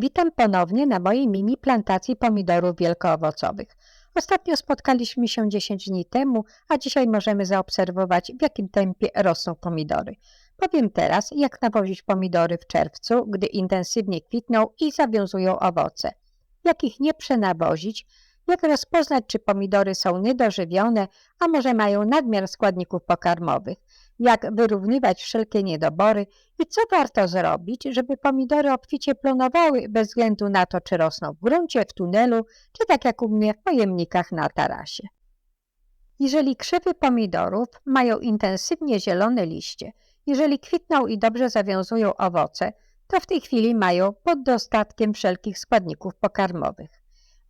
Witam ponownie na mojej mini plantacji pomidorów wielkoowocowych. Ostatnio spotkaliśmy się 10 dni temu, a dzisiaj możemy zaobserwować, w jakim tempie rosną pomidory. Powiem teraz, jak nawozić pomidory w czerwcu, gdy intensywnie kwitną i zawiązują owoce. Jak ich nie przenawozić, jak rozpoznać, czy pomidory są niedożywione, a może mają nadmiar składników pokarmowych jak wyrównywać wszelkie niedobory i co warto zrobić, żeby pomidory obficie plonowały bez względu na to, czy rosną w gruncie, w tunelu, czy tak jak u mnie w pojemnikach na tarasie. Jeżeli krzewy pomidorów mają intensywnie zielone liście, jeżeli kwitną i dobrze zawiązują owoce, to w tej chwili mają pod dostatkiem wszelkich składników pokarmowych.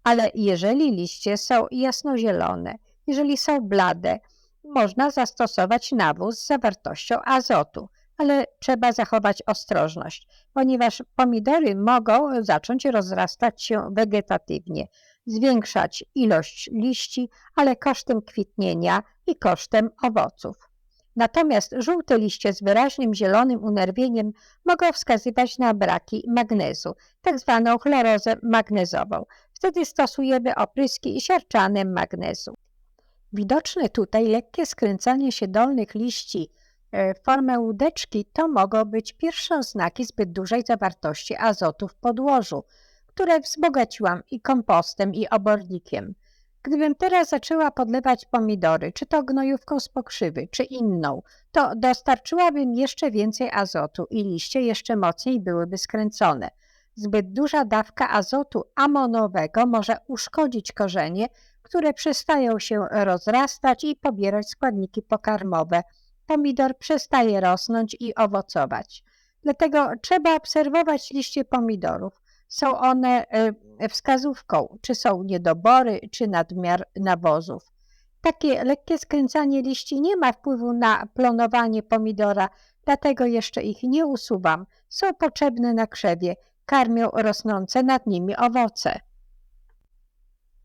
Ale jeżeli liście są jasnozielone, jeżeli są blade, można zastosować nawóz z zawartością azotu, ale trzeba zachować ostrożność, ponieważ pomidory mogą zacząć rozrastać się wegetatywnie, zwiększać ilość liści, ale kosztem kwitnienia i kosztem owoców. Natomiast żółte liście z wyraźnym zielonym unerwieniem mogą wskazywać na braki magnezu, tak zwaną chlorozę magnezową. Wtedy stosujemy opryski siarczanem magnezu. Widoczne tutaj lekkie skręcanie się dolnych liści e, w formę łódeczki to mogą być pierwsze oznaki zbyt dużej zawartości azotu w podłożu, które wzbogaciłam i kompostem i obornikiem. Gdybym teraz zaczęła podlewać pomidory, czy to gnojówką z pokrzywy, czy inną, to dostarczyłabym jeszcze więcej azotu i liście jeszcze mocniej byłyby skręcone. Zbyt duża dawka azotu amonowego może uszkodzić korzenie które przestają się rozrastać i pobierać składniki pokarmowe. Pomidor przestaje rosnąć i owocować. Dlatego trzeba obserwować liście pomidorów. Są one e, wskazówką, czy są niedobory, czy nadmiar nawozów. Takie lekkie skręcanie liści nie ma wpływu na plonowanie pomidora, dlatego jeszcze ich nie usuwam. Są potrzebne na krzewie, karmią rosnące nad nimi owoce.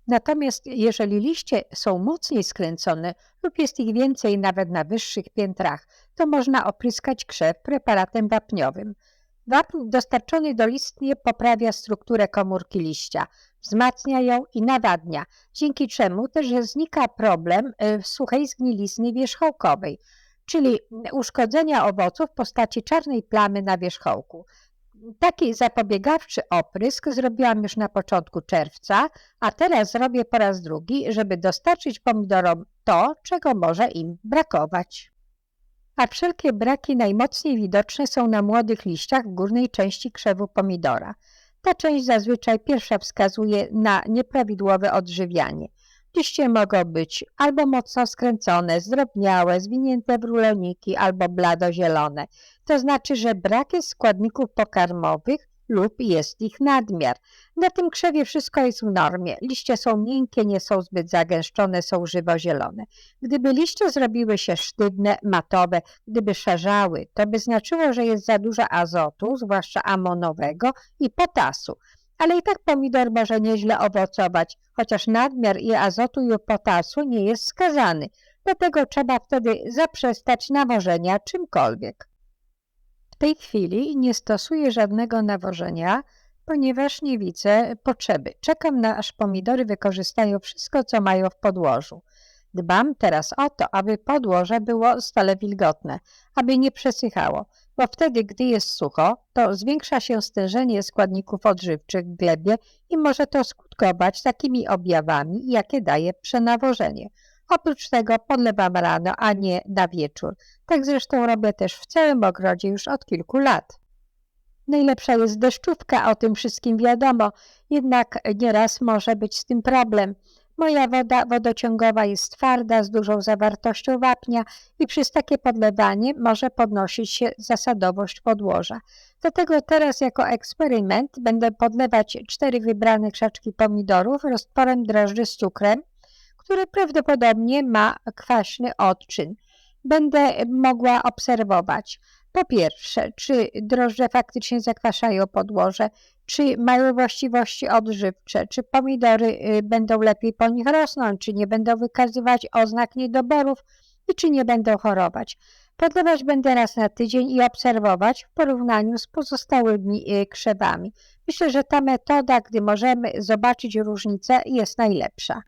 Natomiast jeżeli liście są mocniej skręcone lub jest ich więcej nawet na wyższych piętrach, to można opryskać krzew preparatem wapniowym. Wapń dostarczony do listnie poprawia strukturę komórki liścia, wzmacnia ją i nawadnia, dzięki czemu też znika problem y, suchej zgnilizny wierzchołkowej, czyli uszkodzenia owoców w postaci czarnej plamy na wierzchołku. Taki zapobiegawczy oprysk zrobiłam już na początku czerwca, a teraz zrobię po raz drugi, żeby dostarczyć pomidorom to, czego może im brakować. A wszelkie braki najmocniej widoczne są na młodych liściach w górnej części krzewu pomidora. Ta część zazwyczaj pierwsza wskazuje na nieprawidłowe odżywianie. Liście mogą być albo mocno skręcone, zdrobniałe, zwinięte w ruloniki albo bladozielone. To znaczy, że brak jest składników pokarmowych lub jest ich nadmiar. Na tym krzewie wszystko jest w normie. Liście są miękkie, nie są zbyt zagęszczone, są żywo-zielone. Gdyby liście zrobiły się sztywne, matowe, gdyby szarzały, to by znaczyło, że jest za dużo azotu, zwłaszcza amonowego i potasu ale i tak pomidor może nieźle owocować, chociaż nadmiar i azotu i potasu nie jest skazany. Dlatego trzeba wtedy zaprzestać nawożenia czymkolwiek. W tej chwili nie stosuję żadnego nawożenia, ponieważ nie widzę potrzeby. Czekam na aż pomidory wykorzystają wszystko, co mają w podłożu. Dbam teraz o to, aby podłoże było stale wilgotne, aby nie przesychało bo wtedy, gdy jest sucho, to zwiększa się stężenie składników odżywczych w glebie i może to skutkować takimi objawami, jakie daje przenawożenie. Oprócz tego podlewam rano, a nie na wieczór. Tak zresztą robię też w całym ogrodzie już od kilku lat. Najlepsza jest deszczówka, o tym wszystkim wiadomo, jednak nieraz może być z tym problem. Moja woda wodociągowa jest twarda, z dużą zawartością wapnia i przez takie podlewanie może podnosić się zasadowość podłoża. Dlatego teraz jako eksperyment będę podlewać cztery wybrane krzaczki pomidorów roztworem drożdży z cukrem, który prawdopodobnie ma kwaśny odczyn. Będę mogła obserwować po pierwsze, czy drożdże faktycznie zakwaszają podłoże, czy mają właściwości odżywcze, czy pomidory y, będą lepiej po nich rosnąć, czy nie będą wykazywać oznak niedoborów i czy nie będą chorować. Podlewać będę raz na tydzień i obserwować w porównaniu z pozostałymi y, krzewami. Myślę, że ta metoda, gdy możemy zobaczyć różnicę, jest najlepsza.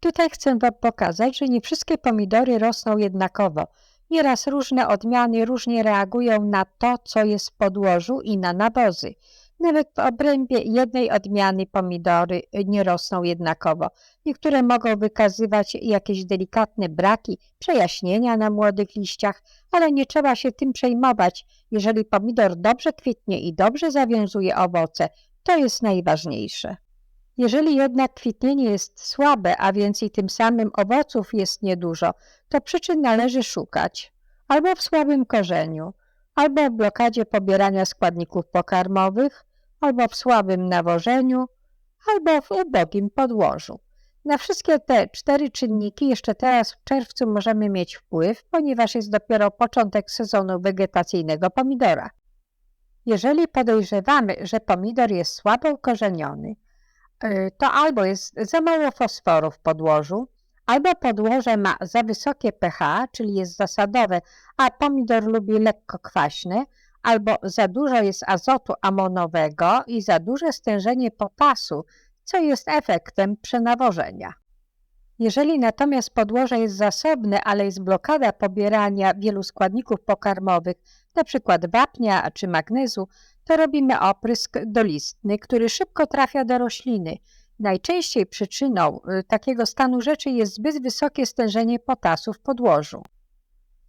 Tutaj chcę Wam pokazać, że nie wszystkie pomidory rosną jednakowo. Nieraz różne odmiany różnie reagują na to, co jest w podłożu i na nawozy. Nawet w obrębie jednej odmiany pomidory nie rosną jednakowo. Niektóre mogą wykazywać jakieś delikatne braki, przejaśnienia na młodych liściach, ale nie trzeba się tym przejmować. Jeżeli pomidor dobrze kwitnie i dobrze zawiązuje owoce, to jest najważniejsze. Jeżeli jednak kwitnienie jest słabe, a więc i tym samym owoców jest niedużo, to przyczyn należy szukać albo w słabym korzeniu, albo w blokadzie pobierania składników pokarmowych, albo w słabym nawożeniu, albo w ubogim podłożu. Na wszystkie te cztery czynniki jeszcze teraz w czerwcu możemy mieć wpływ, ponieważ jest dopiero początek sezonu wegetacyjnego pomidora. Jeżeli podejrzewamy, że pomidor jest słabo ukorzeniony, y, to albo jest za mało fosforu w podłożu, albo podłoże ma za wysokie pH, czyli jest zasadowe, a pomidor lubi lekko kwaśne, albo za dużo jest azotu amonowego i za duże stężenie potasu, co jest efektem przenawożenia. Jeżeli natomiast podłoże jest zasobne, ale jest blokada pobierania wielu składników pokarmowych, np. wapnia czy magnezu, to robimy oprysk dolistny, który szybko trafia do rośliny. Najczęściej przyczyną y, takiego stanu rzeczy jest zbyt wysokie stężenie potasu w podłożu.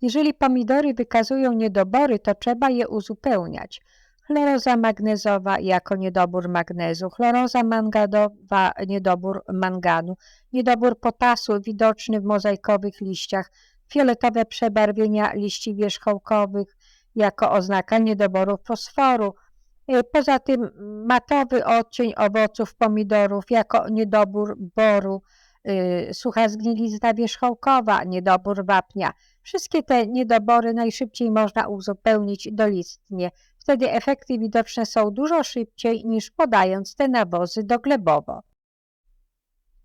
Jeżeli pomidory wykazują niedobory, to trzeba je uzupełniać. Chloroza magnezowa jako niedobór magnezu, chloroza mangadowa niedobór manganu, niedobór potasu widoczny w mozaikowych liściach, fioletowe przebarwienia liści wierzchołkowych jako oznaka niedoboru fosforu. Y, Poza tym matowy odcień owoców pomidorów jako niedobór boru, sucha zgnilizna wierzchołkowa, niedobór wapnia. Wszystkie te niedobory najszybciej można uzupełnić dolistnie. Wtedy efekty widoczne są dużo szybciej niż podając te nawozy doglebowo.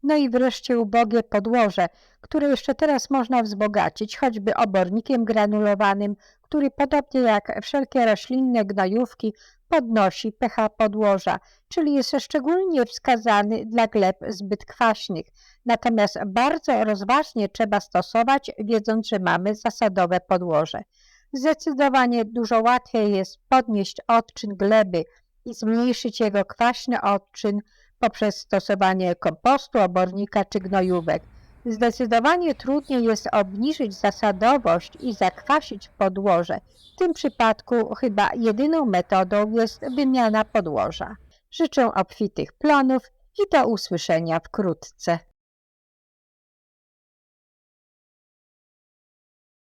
No i wreszcie ubogie podłoże, które jeszcze teraz można wzbogacić choćby obornikiem granulowanym, który podobnie jak wszelkie roślinne gnojówki podnosi pH podłoża, czyli jest szczególnie wskazany dla gleb zbyt kwaśnych. Natomiast bardzo rozważnie trzeba stosować, wiedząc, że mamy zasadowe podłoże. Zdecydowanie dużo łatwiej jest podnieść odczyn gleby i zmniejszyć jego kwaśny odczyn poprzez stosowanie kompostu, obornika czy gnojówek. Zdecydowanie trudniej jest obniżyć zasadowość i zakwasić podłoże. W tym przypadku chyba jedyną metodą jest wymiana podłoża. Życzę obfitych plonów i do usłyszenia wkrótce.